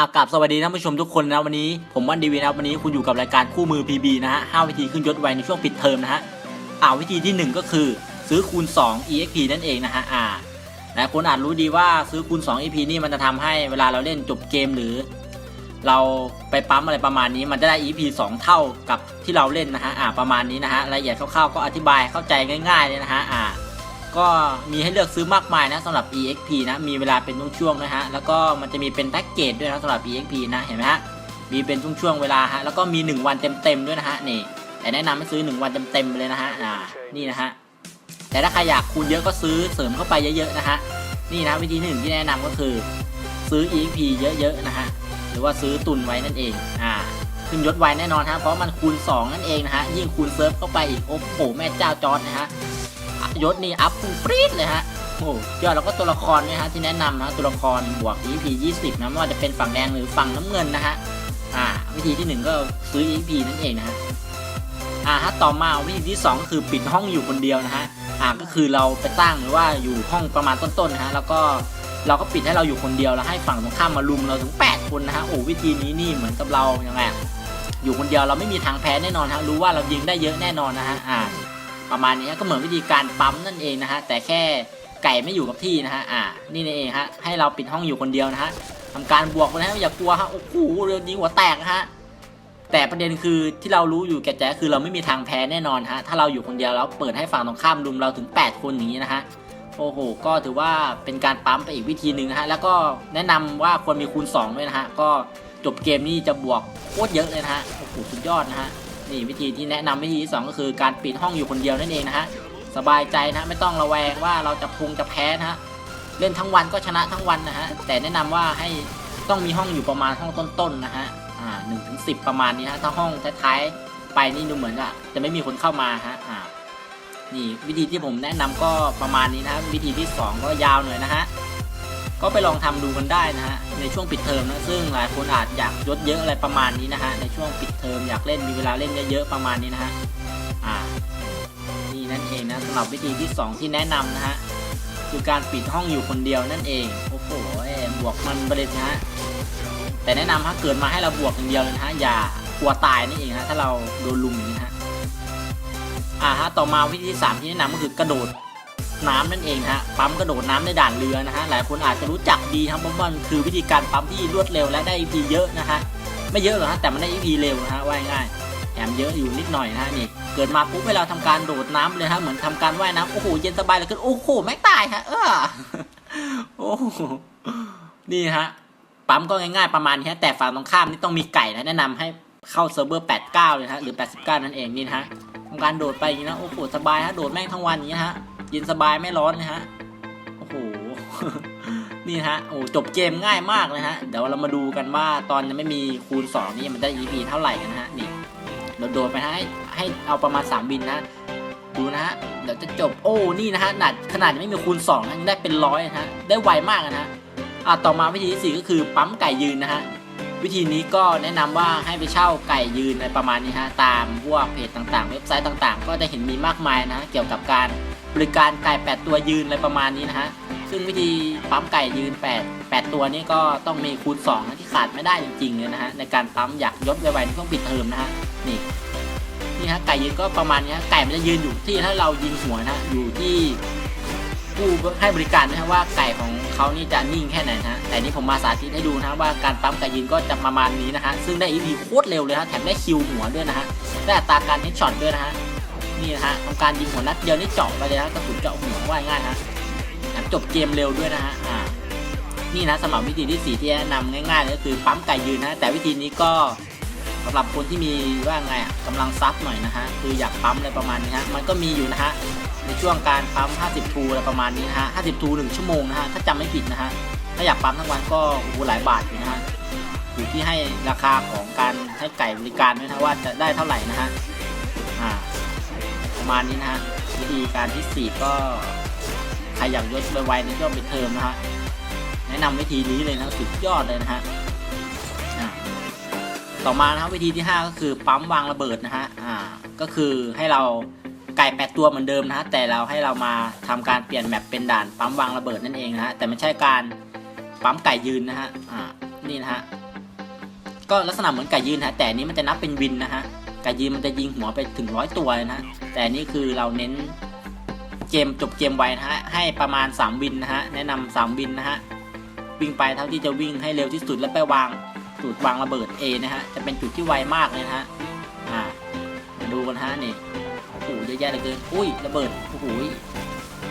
อ่ากลับสวัสดีท่านผู้ชมทุกคนนะวันนี้ผมวันดีวีนะวันนี้คุณอยู่กับรายการคู่มือ PB นะฮะ5วิธีขึ้นยศไวในช่วงปิดเทอมนะฮะอ่าวิธีที่ 1 ก็คือ ซื้อคูณ 2 EXP นั่นเองนะฮะอ่าหลายคนอาจรู้ดีว่าซื้อคูณ 2 EP นี่มันจะทำให้เวลาเราเล่นจบเกมหรือ เราไปปั๊มอะไรประมาณนี้ มันจะได้ EP 2 เท่ากับที่เราเล่นนะฮะอ่าประมาณนี้นะฮะรายละเอียดคร่าวๆก็อธิบายเข้าใจง่ายๆเลยนะฮะอ่า ก็มีให้เลือกซื้อมากมายนะสำหรับ EXP นะ มีเวลาเป็นช่วงๆนะฮะ แล้วก็มันจะมีเป็นแพ็กเกจด้วยนะสำหรับ EXP นะเห็นไหมฮะ มีเป็นช่วงๆเวลาฮะ แล้วก็มี 1 วันเต็มๆด้วยนะฮะนี่ แต่แนะนำให้ซื้อ 1 วันเต็มๆเลยนะฮะอ่านี่นะฮะ แต่ถ้าใครอยากคูณเยอะก็ซื้อเสริมเข้าไปเยอะๆนะฮะ นี่นะวิธีหนึ่งที่แนะนำก็คือซื้อ EXP เยอะๆนะฮะ หรือว่าซื้อตุนไว้นั่นเอง อ่าขึ้นยศไวแน่นอนฮะ เพราะมันคูณ 2 นั่นเองนะฮะ ยิ่งคูณเซิร์ฟเข้าไปอีก โอ้โห แม่เจ้าจอร์ดนะฮะ ยศนี่อัพปรี๊ดเลยฮะโอ้ยอดแล้วก็ตัวละครนี่ยฮะที่แนะนำนะตัวละครบวก EP 20 นะไม่ว่าจะเป็นฝั่งแดงหรือฝั่งน้ำเงินนะฮะอ่าวิธีที่หนึ่งก็ซื้อ EP นั่นเองนะฮะอ่าฮะต่อมาวิธีที่สองคือปิดห้องอยู่คนเดียวนะฮะอ่าก็คือเราไปตั้งหรือว่าอยู่ห้องประมาณต้นๆนะฮะแล้วก็เราก็ปิดให้เราอยู่คนเดียวแล้วให้ฝั่งตรงข้ามมาลุมเราถึง 8 คนนะฮะโอ้วิธีนี้นี่เหมือนกับเรายังไงอยู่คนเดียวเราไม่มีทางแพ้แน่นอนฮะรู้ว่าเรายิงได้เยอะแน่นอนนะฮะอ่า ประมาณนี้ก็เหมือนวิธีการปั๊มนั่นเองนะฮะแต่แค่ไก่ไม่อยู่กับที่นะฮะอ่านี่นี่เองฮะให้เราปิดห้องอยู่คนเดียวนะฮะทำการบวกนะฮะอย่ากลัวฮะโอ้โหเรืองนี้หัวแตกนะฮะแต่ประเด็นคือที่เรารู้อยู่แก่ใจคือเราไม่มีทางแพ้แน่นอนฮะถ้าเราอยู่คนเดียวแล้วเปิดให้ฝั่งตรงข้ามรุมเราถึง 8 คนอย่างนี้นะฮะโอ้โห ก็ถือว่าเป็นการปั๊มไปอีกวิธีหนึ่งนะฮะ แล้วก็แนะนำว่าควรมีคูณ2ด้วยนะฮะ ก็จบเกมนี้จะบวกโคตรเยอะเลยนะฮะ โอ้โห สุดยอดนะฮะ นี่วิธีที่แนะนำวิธีที่สองก็คือการปิดห้องอยู่คนเดียวนั่นเองนะฮะสบายใจนะไม่ต้องระแวงว่าเราจะพุงจะแพ้นะฮะเล่นทั้งวันก็ชนะทั้งวันนะฮะแต่แนะนำว่าให้ต้องมีห้องอยู่ประมาณห้องต้นๆนะฮะอ่าหนึ่งถึงสิบประมาณนี้ฮะถ้าห้องท้ายๆไปนี่ดูเหมือนอะจะไม่มีคนเข้ามาฮะอ่านี่วิธีที่ผมแนะนำก็ประมาณนี้นะวิธีที่สองก็ยาวหน่อยนะฮะ ก็ไปลองทำดูกันได้นะฮะในช่วงปิดเทอมนะซึ่งหลายคนอาจอยากยศเยอะอะไรประมาณนี้นะฮะในช่วงปิดเทอมอยากเล่นมีเวลาเล่นเยอะๆประมาณนี้นะฮะอ่านี่นั่นเองนะสำหรับวิธีที่ 2 ที่แนะนำนะฮะคือการปิดห้องอยู่คนเดียวนั่นเองโอ้โหบวกมันไปเลยนนะฮะแต่แนะนำถ้าเกิดมาให้เราบวกอย่างเดียวเลยนะฮะอย่ากลัวตายนี่เองฮะถ้าเราโดนลุมอย่างนี้นะฮะอ่าฮะต่อมาวิธีที่สามที่แนะนำก็คือกระโดด น้ำนั่นเองฮะปั๊มกระโดดน้ำในด่านเรือนะฮะหลายคนอาจจะรู้จักดีครับเพราะมันคือวิธีการปั๊มที่รวดเร็วและได้ EP เยอะนะฮะไม่เยอะหรอกฮะแต่มันได้ EP เร็วนะฮะว่ายง่ายแถมเยอะอยู่นิดหน่อยนะฮะนี่เกิดมาปุ๊บให้เราทำการโดดน้ำเลยฮะเหมือนทำการว่ายน้ำโอ้โหเย็นสบายเลยขึ้นโอ้โหแม่งตายฮะเออโอ้โหนี่ฮะปั๊มก็ง่ายๆประมาณนี้ฮะแต่ฝั่งตรงข้ามนี่ต้องมีไก่นะแนะนำให้เข้าเซิร์ฟเวอร์ 89 เลยฮะหรือ 89 นั่นเองนี่ฮะทำการโดดไปอย่างนี้นะโอ้โหสบายฮะโดดแม่งทั้งวันอย่างนี้ฮะ เย็นสบายไม่ร้อนนะฮะ โอ้โห นี่ฮะ โอ้จบเกมง่ายมากเลยฮะ เดี๋ยวเรามาดูกันว่าตอนยังไม่มีคูณ 2 นี่มันได้ EP เท่าไหร่กันนะฮะ นี่โดดๆไปนะให้ให้เอาประมาณ 3 บินนะ ดูนะฮะ เดี๋ยวจะจบ โอ้ นี่นะฮะ ขนาดขนาดยังไม่มีคูณ2นะยังได้เป็นร้อยนะฮะ ได้ไวมากนะฮะ อะต่อมาวิธีที่สี่ก็คือปั๊มไก่ยืนนะฮะวิธีนี้ก็แนะนำว่าให้ไปเช่าไก่ยืนอะไรประมาณนี้ฮะตามพวกเพจต่างๆ เว็บไซต์ต่างๆ ก็จะเห็นมีมากมายนะฮะเกี่ยวกับการ บริการไก่ 8 ตัวยืนอะไรประมาณนี้นะฮะ ซึ่งวิธีปั๊มไก่ยืน 8 8 ตัวนี้ก็ต้องมีคูณ2นะที่ขาดไม่ได้จริงๆเลยนะฮะในการปั๊มอยากยศไวๆในช่วงปิดเทอมนะฮะนี่นี่ฮะไก่ยืนก็ประมาณนี้ฮะไก่มันจะยืนอยู่ที่ถ้าเรายิงหัวนะฮะอยู่ที่ผู้ให้บริการนะฮะว่าไก่ของเขานี่จะนิ่งแค่ไหนนะฮะแต่นี่ผมมาสาธิตให้ดูนะะว่าการปั๊มไก่ยืนก็จะประมาณนี้นะฮะซึ่งได้ EP โคตรเร็วเลยฮะแถมได้คิวหัวด้วยนะฮะได้อัตราการเฮดช็อตด้วยนะฮะ นี่นะฮะทำการยิงหัวนัดเดียวนี่เจาะไปเลยนะกระสุนเจาะหัวว่ายง่ายฮะจบเกมเร็วด้วยนะฮะอ่านี่นะสำหรับวิธีที่สี่ที่แนะนำง่ายๆเลยก็คือปั๊มไก่ยืนนะแต่วิธีนี้ก็สำหรับคนที่มีว่าไงอะกำลังซับหน่อยนะฮะคืออยากปั๊มอะไรประมาณนี้ฮะมันก็มีอยู่นะฮะในช่วงการปั๊ม 50 ทูอะไรประมาณนี้นะฮะ 50 ทู1ชั่วโมงนะฮะ ถ้าจำไม่ผิดนะฮะ ถ้าอยากปั๊มทั้งวันก็โอ้โหหลายบาทอยู่นะฮะ อยู่ที่ให้ราคาของการให้ไก่บริการด้วยนะว่าจะได้เท่าไหร่นะฮะ อ่าประ มาณนี้นะฮะวิธีการที่ 4 ก็ใครอยากยศไวๆในช่วงปิดเทอมนะฮะแนะนำวิธีนี้เลยนะสุดยอดเลยนะฮะต่อมานะครับวิธีที่ 5 ก็คือปั๊มวางระเบิดนะฮะอ่าก็คือให้เราไก่แปดตัวเหมือนเดิมนะฮะแต่เราให้เรามาทำการเปลี่ยนแมปเป็นด่านปั๊มวางระเบิดนั่นเองนะฮะแต่ไม่ใช่การปั๊มไก่ยืนนะฮะอ่านี่นะฮะก็ลักษณะเหมือนไก่ยืนนะฮะแต่นี้มันจะนับเป็นวินนะฮะ ไก่ยืนมันจะยิงหัวไปถึงร้อยตัวนะฮะแต่นี่คือเราเน้นเกมจบเกมไวนะฮะ ให้ประมาณ 3 วินนะฮะ แนะนำ3วินนะฮะ วิ่งไปเท่าที่จะวิ่งให้เร็วที่สุดแล้วไปวางจุดวางระเบิด A นะฮะ จะเป็นจุดที่ไวมากเลยนะฮะ อ่า มาดูกันฮะนี่ โอ้โหเยอะแยะเหลือเกิน อุ้ยระเบิด โอ้โห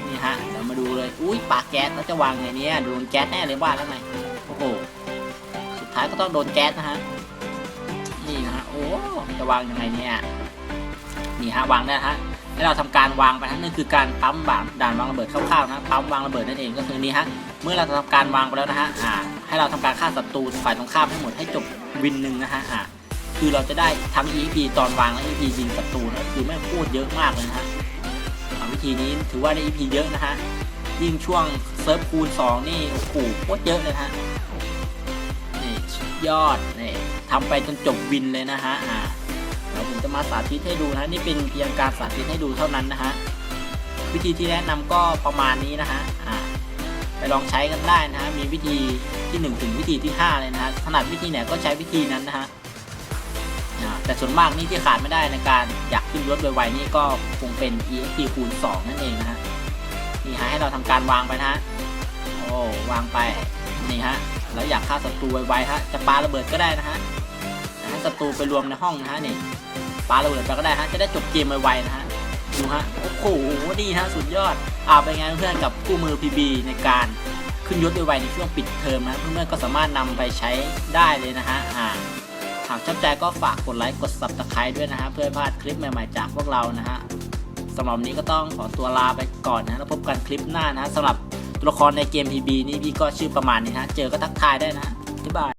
นี่ฮะ เดี๋ยวมาดูเลย อุ้ยปากแก๊สแล้วจะวางไงเนี่ยโดนแก๊สแน่เลยว่าแล้วไง โอ้โห สุดท้ายก็ต้องโดนแก๊สนะฮะ จะวางยังไงเนี่ยนี่ฮะวางได้ฮะให้เราทำการวางไปนะนั่นคือการปั๊มบานด่านวางระเบิดคร่าวๆนะปั๊มวางระเบิดนั่นเองก็คือนี่ฮะเมื่อเราทำการวางไปแล้วนะฮะอ่าให้เราทำการฆ่าศัตรูฝ่ายตรงข้ามให้หมดให้จบวินหนึ่งนะฮะอ่าคือเราจะได้ทั้ง EP ตอนวางและ EP ยิงศัตรูนะคือไม่พูดเยอะมากเลยนะฮะวิธีนี้ถือว่าได้ EP เยอะนะฮะยิ่งช่วงเซิร์ฟคูณ2นี่โอ้โหโคตรเยอะเลยนะฮะนี่ยอดนี่ ทำไปจนจบวินเลยนะฮะอ่าเดี๋ยวผมจะมาสาธิตให้ดูนะนี่เป็นเพียงการสาธิตให้ดูเท่านั้นนะฮะวิธีที่แนะนำก็ประมาณนี้นะฮะอ่าไปลองใช้กันได้นะฮะมีวิธีที่ 1 ถึงวิธีที่ 5 เลยนะฮะถนัดวิธีไหนก็ใช้วิธีนั้นนะฮะอ่าแต่ส่วนมากนี่ที่ขาดไม่ได้ในการอยากขึ้นรถไวๆนี่ก็คงเป็น EXP คูณ2นั่นเองนะฮะนี่ฮะให้เราทำการวางไปนะฮะโอ้วางไปนี่ฮะแล้วอยากฆ่าศัตรูไวๆฮะจะปาระเบิดก็ได้นะฮะ ศัตรูไปรวมในห้องนะฮะนี่ปาระเบิดไปก็ได้ฮะจะได้จบเกมไวๆนะฮะดูฮะโอ้โหดีฮะสุดยอดอาเป็นเพื่อนกับคู่มือ PB ในการขึ้นยศไวๆในช่วงปิดเทอมนะเพื่อนๆก็สามารถนำไปใช้ได้เลยนะฮะอ่าหากชอบใจก็ฝากกดไลค์กด subscribe ด้วยนะฮะเพื่อพลาดคลิปใหม่ๆจากพวกเรานะฮะสำหรับวันนี้ก็ต้องขอตัวลาไปก่อนนะแล้วพบกันคลิปหน้านะสำหรับตัวละครในเกม PB นี่พี่ก็ชื่อประมาณนี้นะเจอก็ทักทายได้นะ